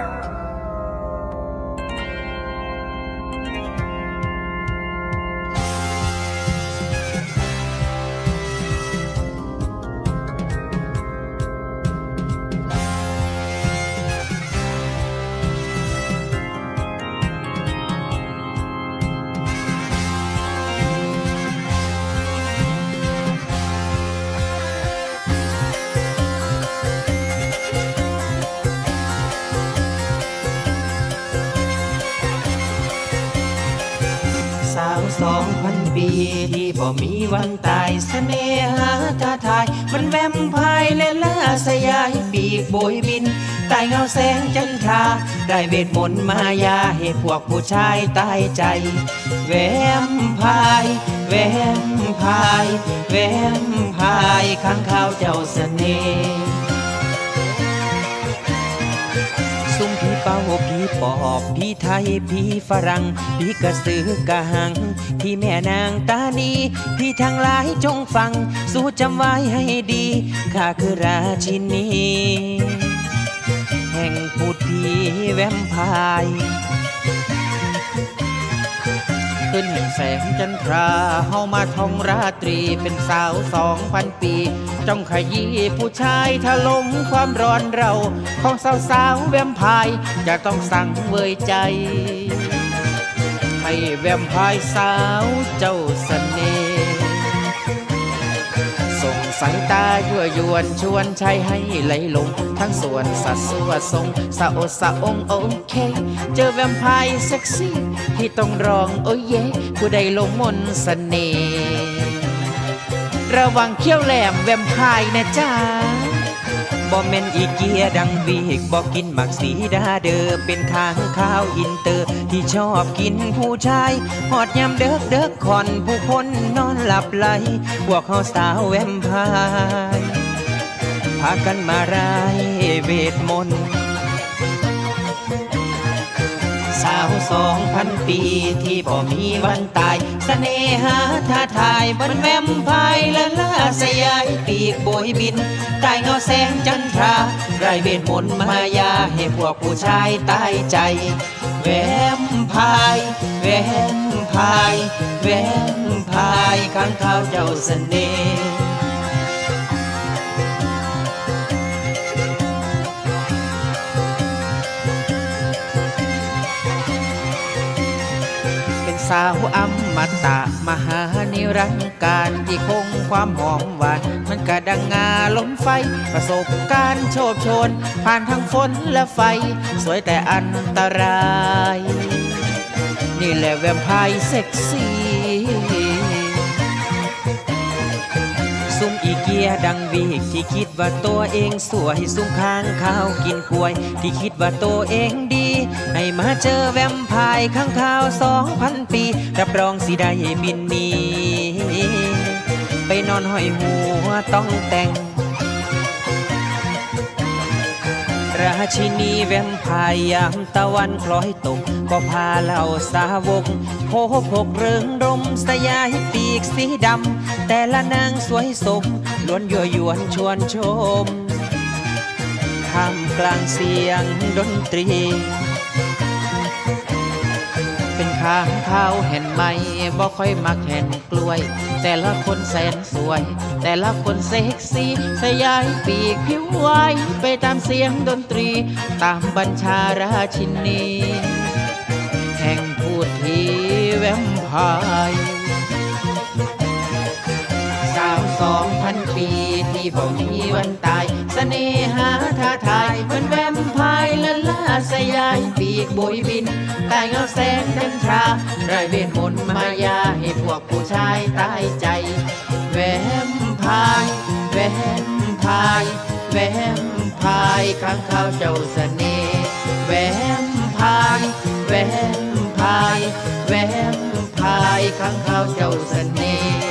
ส สองพันปี ที่บ่มีวันตายเสน่หาท้าทาย มันแวมไพายและล่าสยายปีกโบยบินใต้เงาแสงจันทราได้เวทมนต์มายาให้พวกผู้ชายตายใจ แวมไพาย แวมไพาย แวมไพายข้างข้าวเจ้าเสน่ห์ ผีปอบผีไทยผีฝรั่งผีกระสือกระหังที่แม่นางตานีผีทั้งหลายจงฟัง สู้จำไว้ให้ดีข้าคือราชินี แห่งพูดผีแวมไพาย ขึ้นแสงจันทราเฮามาท่องราตรีเป็นสาวสองพันปี จ้องขยี้ผู้ชายถลงความร้อนเรา ของสาวสาวแวมไพายจะต้องสั่งเวยใจ ให้แวมไพายสาวเจ้าเสน่ห์ ส่งสายตายั่วยวนชวนชายให้ไหลลง ทั้งส่วนสัดส่วทรงสะโอสะองโอเค เจอแวมไพร์เซ็กซี่ ที่ต้องร้องโอ้ยเย่ผู้ใดลงมนสเสน่ห์ระวังเขี้ยวแหลมแวมไพร์นะจ๊ะ บ่แม่นอีเกียดังวีกบ่กินหมักสีดาเดอเป็นข้างข้าวอินเตอร์ ที่ชอบกินผู้ชายหอดยำเด็กเด็กคอนผู้คนนอนหลับไหลพวกเขาสาวแวมพายพากันมารายเวทมนต์ สาวสองพันปีที่บ่มีวันตายเสน่หาท้าทายบนแวมไพายละล่าสยายปีกโบยบินใต้เงาแสงจันทราไรเวทมนต์มายาให้พวกผู้ชายตายใจ แวมไพาย แวมไพาย แวมไพายข้างข้าเจ้าเสน่ห์ สาวอมตะมหานิรันดร์การที่คงความหอมหวาน มันกระดังงาล้มไฟ ประสบการณ์โชบชน ผ่านทั้งฝนและไฟ สวยแต่อันตราย นี่แหละแวมไพร์เซ็กซี่ ซุ่มอีเกียดังวีกที่คิดว่าตัวเองสวยซุ่มค้างข้าวกินกล้วย ที่คิดว่าตัวเองดี ให้มาเจอแวมพายข้างข้าวสองพันปี รับรองสิได้บินหนีไปนอนห้อยหัวต้องแต่ง ราชินีแวมพายยามตะวันคล้อยตก ก็พาเหล่าสาวกโพพกเริงรมสยายปีกสีดำ แต่ละนางสวยสมล้วนยั่วยวนชวนชมท่ามกลางเสียงดนตรี เป็นข้างข้าวเห็นไหมบ่ค่อยมักเห็นกล้วย แต่ละคนแสนสวย แต่ละคนเซ็กซี่สยายปีกผิวไหวไปตามเสียงดนตรี ตามบัญชาราชินี แห่งพูดทีแวมไพาย สองพันปีที่บ่มีวันตายเสน่หาท้าทายเหมือนแวมพายละล่าสยายปีกโบยบินใต้เงาแสงจันทราได้เวทมนต์มายาให้พวกผู้ชายตายใจ แวมพาย แวมพาย แวมพายข้างข้าวเจ้าเสน่ห์แวมพาย แวมพาย แวมพายข้างข้าวเจ้าเสน่ห์